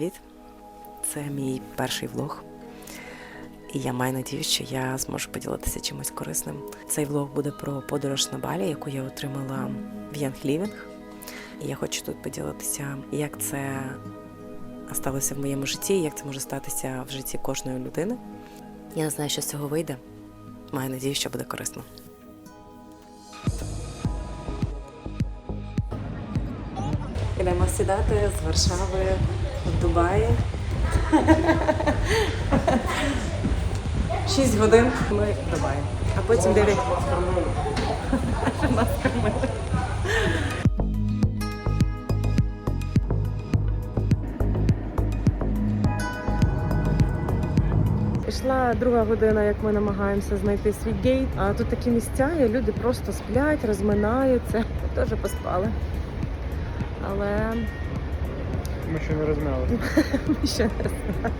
Привіт! Це мій перший влог. І я маю надію, що я зможу поділитися чимось корисним. Цей влог буде про подорож на Балі, яку я отримала в Young Living. І я хочу тут поділитися, як це сталося в моєму житті, і як це може статися в житті кожної людини. Я не знаю, що з цього вийде. Маю надію, що буде корисно. Ідемо сідати з Варшави в Дубаї. Шість годин ми в Дубаї. А потім дев'ять. Пішла друга година, як ми намагаємося знайти свій гейт. А тут такі місця, і люди просто сплять, розминаються. Ми теж поспали. Але Ми ще не розмяли. ми ще не розминали.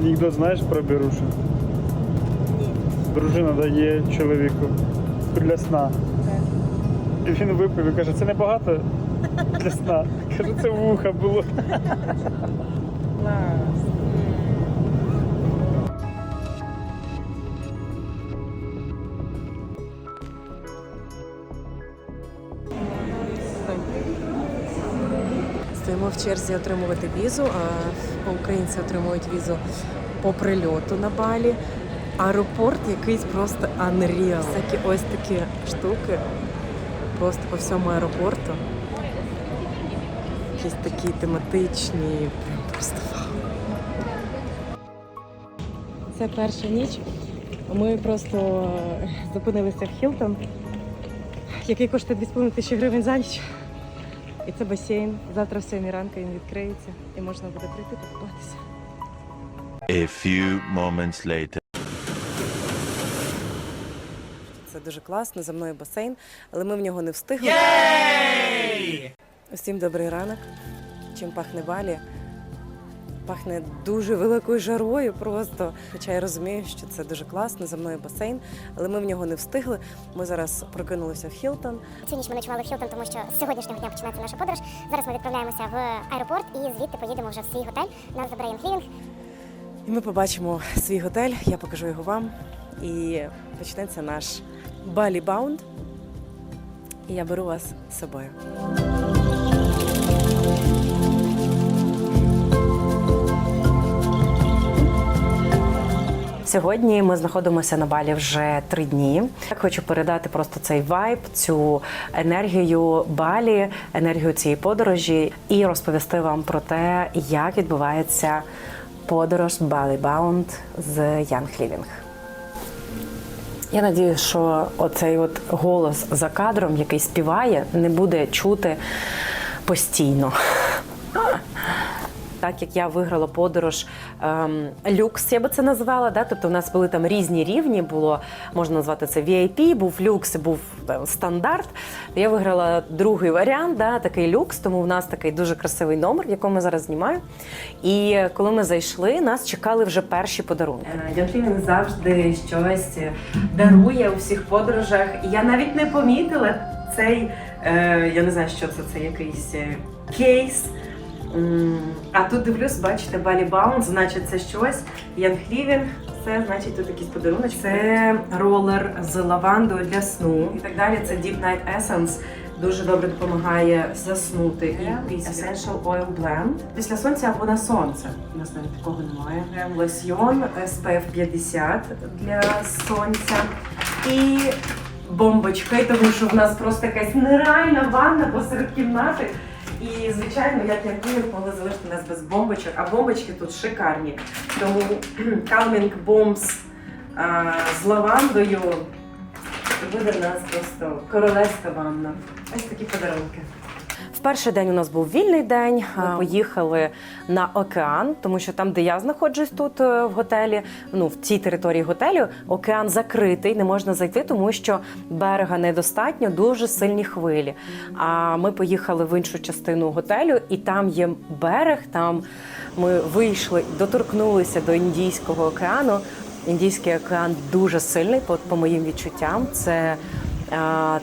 Анекдот знаєш про Берушу? Дружина дає чоловіку для сна. І він випив і каже, це небагато для сна. Каже, це вуха було. Клас. В черзі отримувати візу, а українці отримують візу по прильоту на Балі. Аеропорт якийсь просто unreal. Всякі ось такі штуки просто по всьому аеропорту. Якісь такі тематичні, прям просто вау. Це перша ніч. Ми просто зупинилися в Хілтон, який коштує 2,5 тисячі гривень за ніч. І це басейн. Завтра в 7 ранку він відкриється і можна буде прийти покупатися. A few moments later. Це дуже класно, за мною басейн, але ми в нього не встигли. Усім добрий ранок. Чим пахне Балі? Пахне дуже великою жарою просто. Хоча я розумію, що це дуже класно, за мною басейн, але ми в нього не встигли. Ми зараз прокинулися в Хілтон. Цю ніч ми ночували в Хілтон, тому що з сьогоднішнього дня починається наша подорож. Зараз ми відправляємося в аеропорт і звідти поїдемо вже в свій готель. Нас забере Клінінг. І ми побачимо свій готель, я покажу його вам. І почнеться наш Балі Баунд. І я беру вас з собою. Сьогодні ми знаходимося на балі вже три дні. Я хочу передати просто цей вайб, цю енергію балі, енергію цієї подорожі і розповісти вам про те, як відбувається подорож Балі Баунд з Young Living. Я надію, що оцей от голос за кадром, який співає, не буде чути постійно. Так як я виграла подорож ем, люкс, я би це назвала. Да? Тобто в нас були там різні рівні, було можна назвати це VIP, був люкс, був е, стандарт. Я виграла другий варіант, да, такий люкс, тому в нас такий дуже красивий номер, в якому зараз знімаю. І коли ми зайшли, нас чекали вже перші подарунки. Дянтлін завжди щось дарує у всіх подорожах. Я навіть не помітила цей, е, я не знаю, що це, це якийсь е, кейс. А тут дивлюсь, бачите, Балі Баунс, значить це щось. Living, це значить тут якийсь подарунок. Це ролер з лавандою для сну і так далі. Це Deep Night Essence. Дуже добре допомагає заснути. І Essential Oil Blend. Після сонця або на сонце. У нас навіть такого немає. Крем Лосьйон SPF 50 для сонця. І бомбочки, тому що в нас просто якась нереальна ванна посеред кімнати. І звичайно, як я Київ могли залишити нас без бомбочок, а бомбочки тут шикарні. Тому Calming Bombs а, з лавандою. Буде в нас просто королевська ванна. Ось такі подарунки. Перший день у нас був вільний день. Ми поїхали на океан, тому що там, де я знаходжусь тут е, в готелі, ну в цій території готелю, океан закритий, не можна зайти, тому що берега недостатньо, дуже сильні хвилі. А ми поїхали в іншу частину готелю, і там є берег. Там ми вийшли, доторкнулися до Індійського океану. Індійський океан дуже сильний, по, по моїм відчуттям. Це е,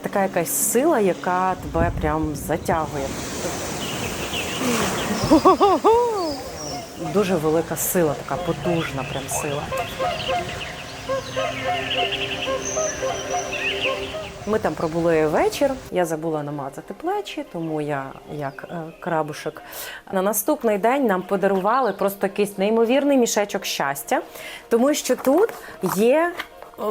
така якась сила, яка тебе прям затягує. Дуже велика сила, така потужна прям сила. Ми там пробули вечір. Я забула намазати плечі, тому я як е, крабушек. На наступний день нам подарували просто якийсь неймовірний мішечок щастя, тому що тут є.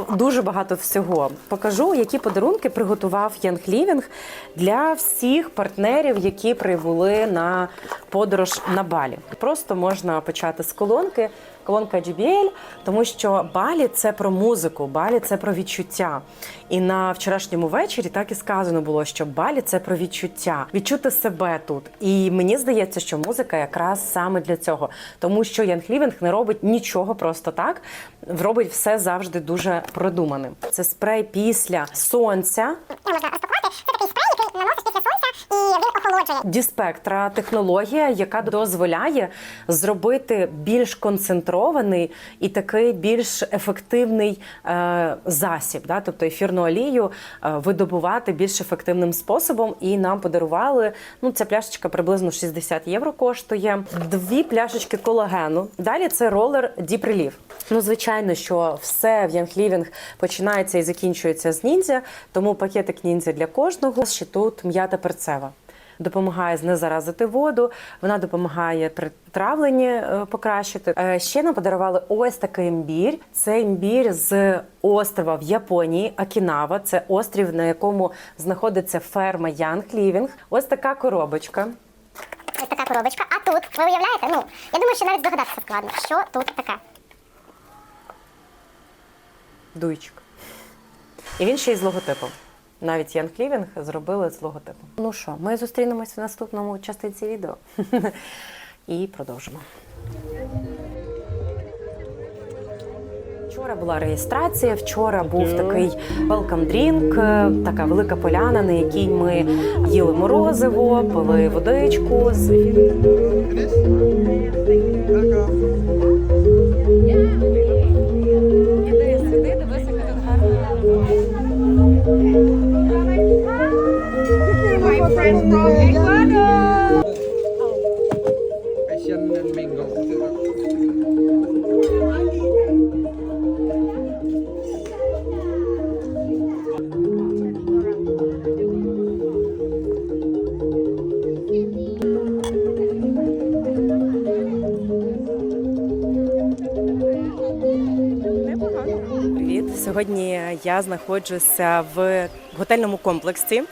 Дуже багато всього. Покажу, які подарунки приготував Янг Лівінг для всіх партнерів, які прибули на подорож на Балі. Просто можна почати з колонки. Колонка JBL, тому що Балі це про музику, Балі це про відчуття. І на вчорашньому вечорі так і сказано було, що Балі це про відчуття, відчути себе тут. І мені здається, що музика якраз саме для цього, тому що Янг Лівінг не робить нічого просто так, робить все завжди дуже продуманим. Це спрей після сонця. Можна розпакувати. Це такий спрей, який наносиш після сонця, і він охолоджує. Діспектра технологія, яка дозволяє зробити більш концентрований і такий більш ефективний е, засіб, да? тобто ефірну олію е, видобувати більш ефективним способом. І нам подарували ну ця пляшечка приблизно 60 євро коштує. Дві пляшечки колагену. Далі це ролер Relief. Ну, звичайно, що все в Young Living починається і закінчується з ніндзя, тому пакетик ніндзя для кожного. Ще тут м'ята перцева. Допомагає знезаразити воду, вона допомагає при травленні е, покращити. Е, Ще нам подарували ось такий імбір. Це імбір з острова в Японії, Акінава. Це острів, на якому знаходиться ферма Young Living. Ось така коробочка. Ось така коробочка. А тут, ви уявляєте, ну, я думаю, що навіть здогадатися складно, що тут таке. дуйчик. І він ще й з логотипом. Навіть Ян Клівінг зробили з логотипом. Ну що, ми зустрінемось в наступному частинці відео і продовжимо. Вчора була реєстрація. Вчора був такий welcome drink, е, така велика поляна, на якій ми їли морозиво, пили водичку з Сьогодні я знаходжуся в готельному комплексі,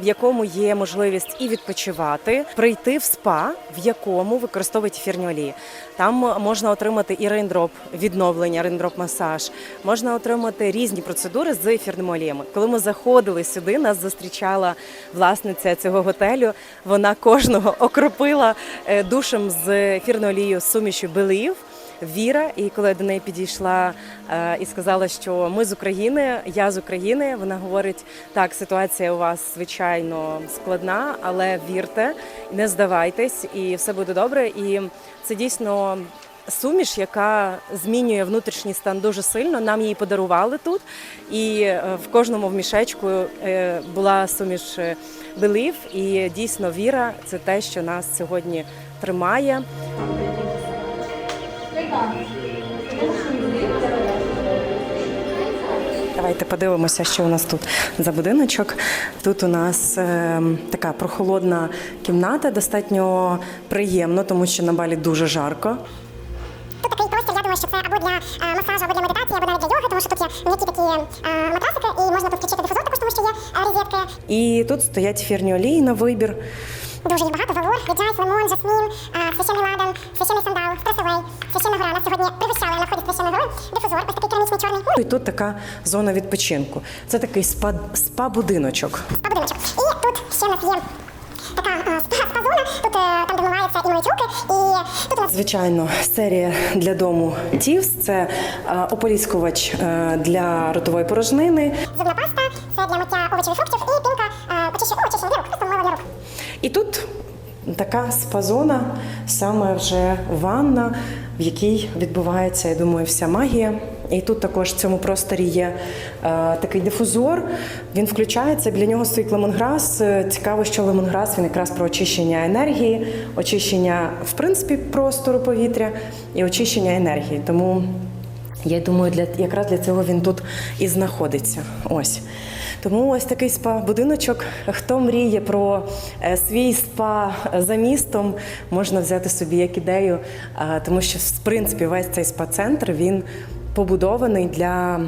в якому є можливість і відпочивати, прийти в спа, в якому використовують ефірні олії. Там можна отримати і рейндроп відновлення, рейндроп масаж, можна отримати різні процедури з ефірними оліями. Коли ми заходили сюди, нас зустрічала власниця цього готелю. Вона кожного окропила е, душем з ефірною олією сумішю Белів. Віра, і коли до неї підійшла е, і сказала, що ми з України, я з України, вона говорить: так, ситуація у вас звичайно складна, але вірте, не здавайтесь, і все буде добре. І це дійсно. Суміш, яка змінює внутрішній стан дуже сильно. Нам її подарували тут, і е, в кожному в мішечку е, була суміш Believe, і дійсно віра це те, що нас сьогодні тримає. Давайте подивимося, що у нас тут за будиночок. Тут у нас е, така прохолодна кімната, достатньо приємно, тому що на балі дуже жарко. Тут такий простір, я думаю, що це або для е, масажу, або для медитації, або навіть для йоги, тому що тут є м'які такі е, матрасики, і можна тут включити дифузор, також тому що є е, розетки. І тут стоять ефірні олії на вибір. Дуже їх багато. Валор, віджайс, лимон, жасмін, священний ладан, священний сандал, пресовей, священна гора. Нас сьогодні пригощали на вході священної гори. Дифузор, ось такий керамічний чорний. І тут така зона відпочинку. Це такий спа, спа-будиночок. Спа-будиночок. І тут ще у нас є така спа- спа-зона. Тут е, там, де вмиваються і миють руки. І тут у нас Звичайно, серія для дому Тівс це е, ополіскувач е, для ротової порожнини. зубна паста, це для миття овочів і фруктів, І тут така спа-зона, саме вже ванна, в якій відбувається, я думаю, вся магія. І тут також в цьому просторі є е, такий дифузор. Він включається, біля нього стоїть лемонграс. Е, Цікаво, що лемонграс він якраз про очищення енергії, очищення, в принципі, простору повітря і очищення енергії. Тому я думаю, для якраз для цього він тут і знаходиться. Ось. Тому ось такий спа-будиночок. Хто мріє про е, свій спа за містом, можна взяти собі як ідею, е, тому що в принципі весь цей спа-центр він побудований для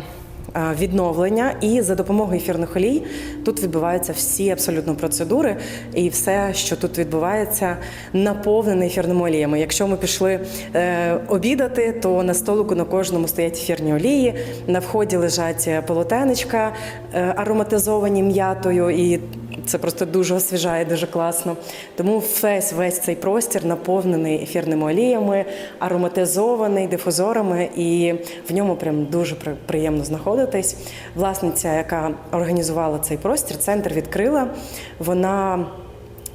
відновлення, і за допомогою ефірних олій тут відбуваються всі абсолютно процедури, і все, що тут відбувається, наповнене ефірними оліями. Якщо ми пішли е, обідати, то на столику на кожному стоять ефірні олії. На вході лежать полотенечка е, ароматизовані м'ятою, і це просто дуже освіжає, дуже класно. Тому весь весь цей простір наповнений ефірними оліями, ароматизований дифузорами, і в ньому прям дуже при- приємно знаходитись. Власниця, яка організувала цей простір, центр відкрила. Вона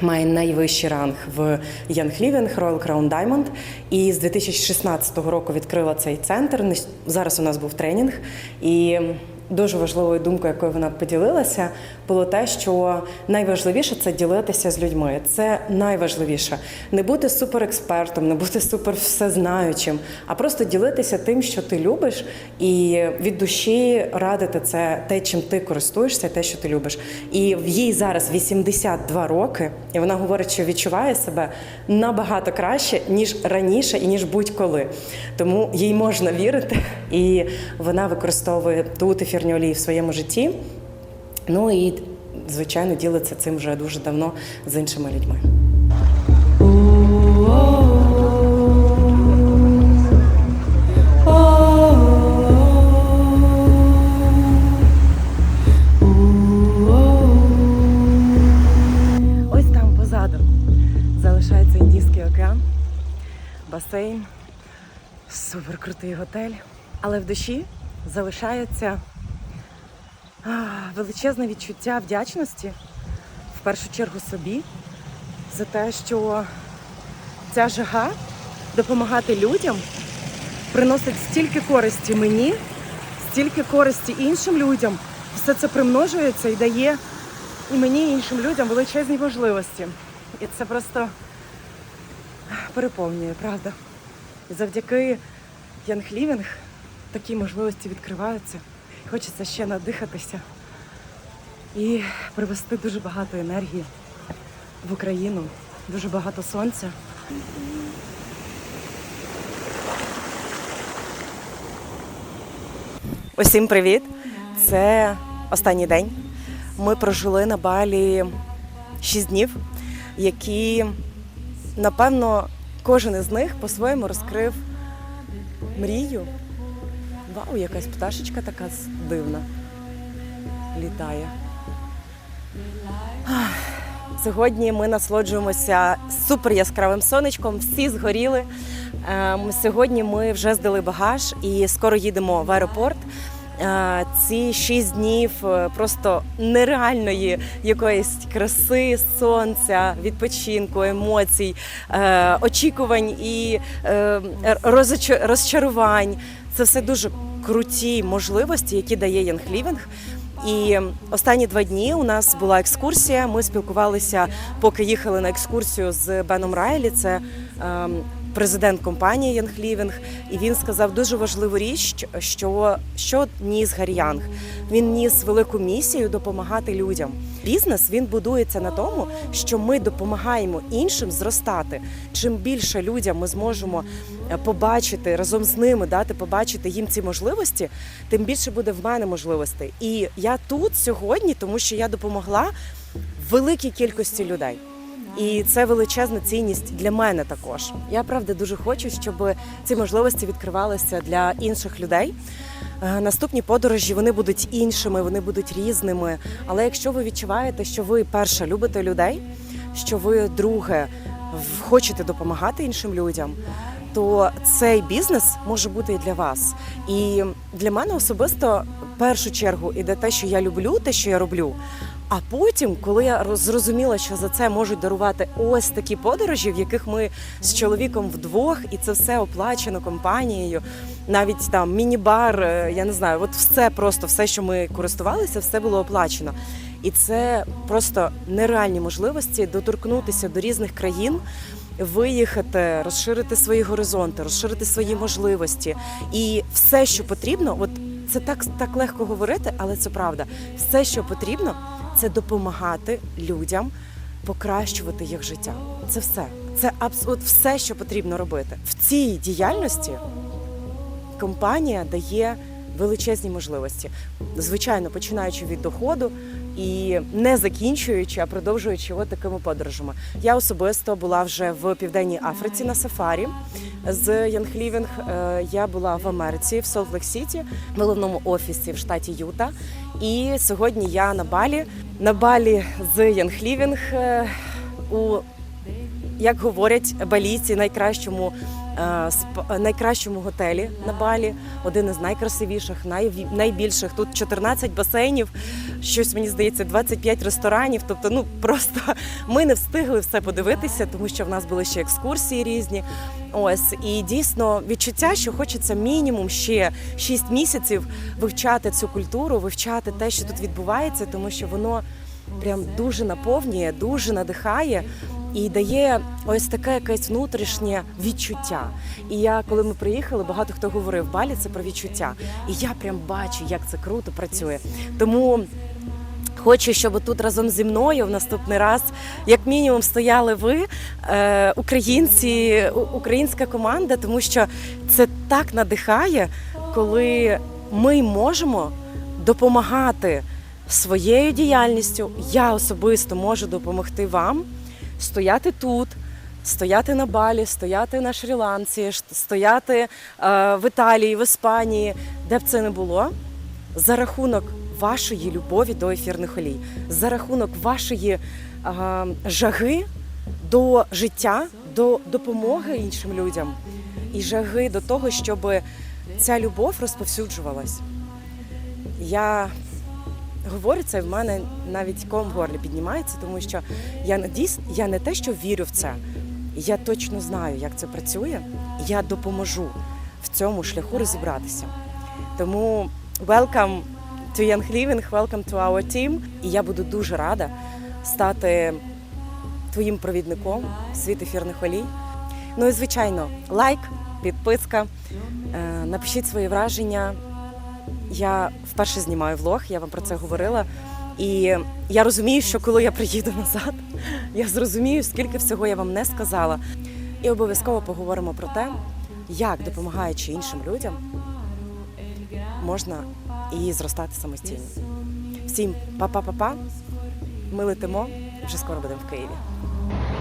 має найвищий ранг в Young Living Royal Crown Diamond. І з 2016 року відкрила цей центр. Зараз у нас був тренінг. І дуже важливою думкою, якою вона поділилася, було те, що найважливіше це ділитися з людьми. Це найважливіше. Не бути суперекспертом, не бути супер всезнаючим, а просто ділитися тим, що ти любиш, і від душі радити це те, чим ти користуєшся, те, що ти любиш. І в їй зараз 82 роки, і вона говорить, що відчуває себе набагато краще, ніж раніше і ніж будь-коли. Тому їй можна вірити, і вона використовує тут ефірні олії в своєму житті. Ну і звичайно ділиться цим вже дуже давно з іншими людьми. Ось там позаду залишається Індійський океан, басейн, суперкрутий готель. Але в душі залишається величезне відчуття вдячності в першу чергу собі за те, що ця жага допомагати людям приносить стільки користі мені, стільки користі іншим людям. Все це примножується і дає і мені, і іншим людям величезні можливості. І це просто переповнює, правда. І завдяки Young Living такі можливості відкриваються. Хочеться ще надихатися і привести дуже багато енергії в Україну, дуже багато сонця. Усім привіт! Це останній день. Ми прожили на Балі 6 днів, які, напевно, кожен із них по-своєму розкрив мрію. Вау, якась пташечка така дивна літає. Сьогодні ми насолоджуємося супер яскравим сонечком, всі згоріли. Ем, Сьогодні ми вже здали багаж і скоро їдемо в аеропорт. Е, Ці шість днів е, просто нереальної якоїсь краси, сонця, відпочинку, емоцій, е, очікувань і розчарувань. Це все дуже круті можливості, які дає Living. І останні два дні у нас була екскурсія. Ми спілкувалися, поки їхали на екскурсію з Беном Райлі. Це ем, президент компанії Young Living. І він сказав дуже важливу річ, що, що ніс Гаррі Янг. Він ніс велику місію допомагати людям. Бізнес він будується на тому, що ми допомагаємо іншим зростати. Чим більше людям ми зможемо е, побачити разом з ними, дати побачити їм ці можливості, тим більше буде в мене можливостей. І я тут сьогодні, тому що я допомогла великій кількості людей. І це величезна цінність для мене також. Я правда дуже хочу, щоб ці можливості відкривалися для інших людей. Е, Наступні подорожі вони будуть іншими, вони будуть різними. Але якщо ви відчуваєте, що ви перше любите людей, що ви друге хочете допомагати іншим людям, то цей бізнес може бути і для вас. І для мене особисто в першу чергу іде те, що я люблю, те, що я роблю. А потім, коли я зрозуміла, що за це можуть дарувати ось такі подорожі, в яких ми з чоловіком вдвох, і це все оплачено компанією, навіть там міні-бар, е, я не знаю, от все просто, все, що ми користувалися, все було оплачено. І це просто нереальні можливості доторкнутися до різних країн, виїхати, розширити свої горизонти, розширити свої можливості. І все, що потрібно, от це так, так легко говорити, але це правда. Все, що потрібно, це допомагати людям покращувати їх життя. Це все. Це абсолютно все, що потрібно робити. В цій діяльності компанія дає величезні можливості. Звичайно, починаючи від доходу і не закінчуючи, а продовжуючи от такими подорожами. Я особисто була вже в південній Африці на сафарі з Living. Е, Я була в Америці, в Солт-Лейк Сіті, в головному офісі в штаті Юта. І сьогодні я на Балі. На Балі з Living е, у як говорять балійці, найкращому найкращому готелі на Балі, один із найкрасивіших, най- найбільших. Тут 14 басейнів, щось мені здається, 25 ресторанів. Тобто, ну просто ми не встигли все подивитися, тому що в нас були ще екскурсії різні. Ось і дійсно відчуття, що хочеться мінімум ще 6 місяців вивчати цю культуру, вивчати те, що тут відбувається, тому що воно прям дуже наповнює, дуже надихає і дає ось таке якесь внутрішнє відчуття. І я, коли ми приїхали, багато хто говорив, Балі це про відчуття. І я прям бачу, як це круто працює. Тому. Хочу, щоб тут разом зі мною в наступний раз, як мінімум, стояли ви, е, українці, українська команда, тому що це так надихає, коли ми можемо допомагати своєю діяльністю. Я особисто можу допомогти вам стояти тут, стояти на Балі, стояти на Шрі-Ланці, стояти е, в Італії, в Іспанії, де б це не було, за рахунок вашої любові до ефірних олій, за рахунок вашої жаги до життя, до допомоги іншим людям і жаги до того, щоб ця любов розповсюджувалась. Я говорю це, в мене навіть ком горлі піднімається, тому що я не дійс- я не те, що вірю в це, я точно знаю, як це працює. Я допоможу в цьому шляху розібратися. Тому welcome to Young Living, welcome to our team. І я буду дуже рада стати твоїм провідником світ ефірних олій. Ну і звичайно, лайк, підписка. Е, Напишіть свої враження. Я вперше знімаю влог, я вам про це говорила. І я розумію, що коли я приїду назад, я зрозумію, скільки всього я вам не сказала. І обов'язково поговоримо про те, як допомагаючи іншим людям, можна і зростати самостійно. Всім па-па-па-па. Ми летимо, вже скоро будемо в Києві.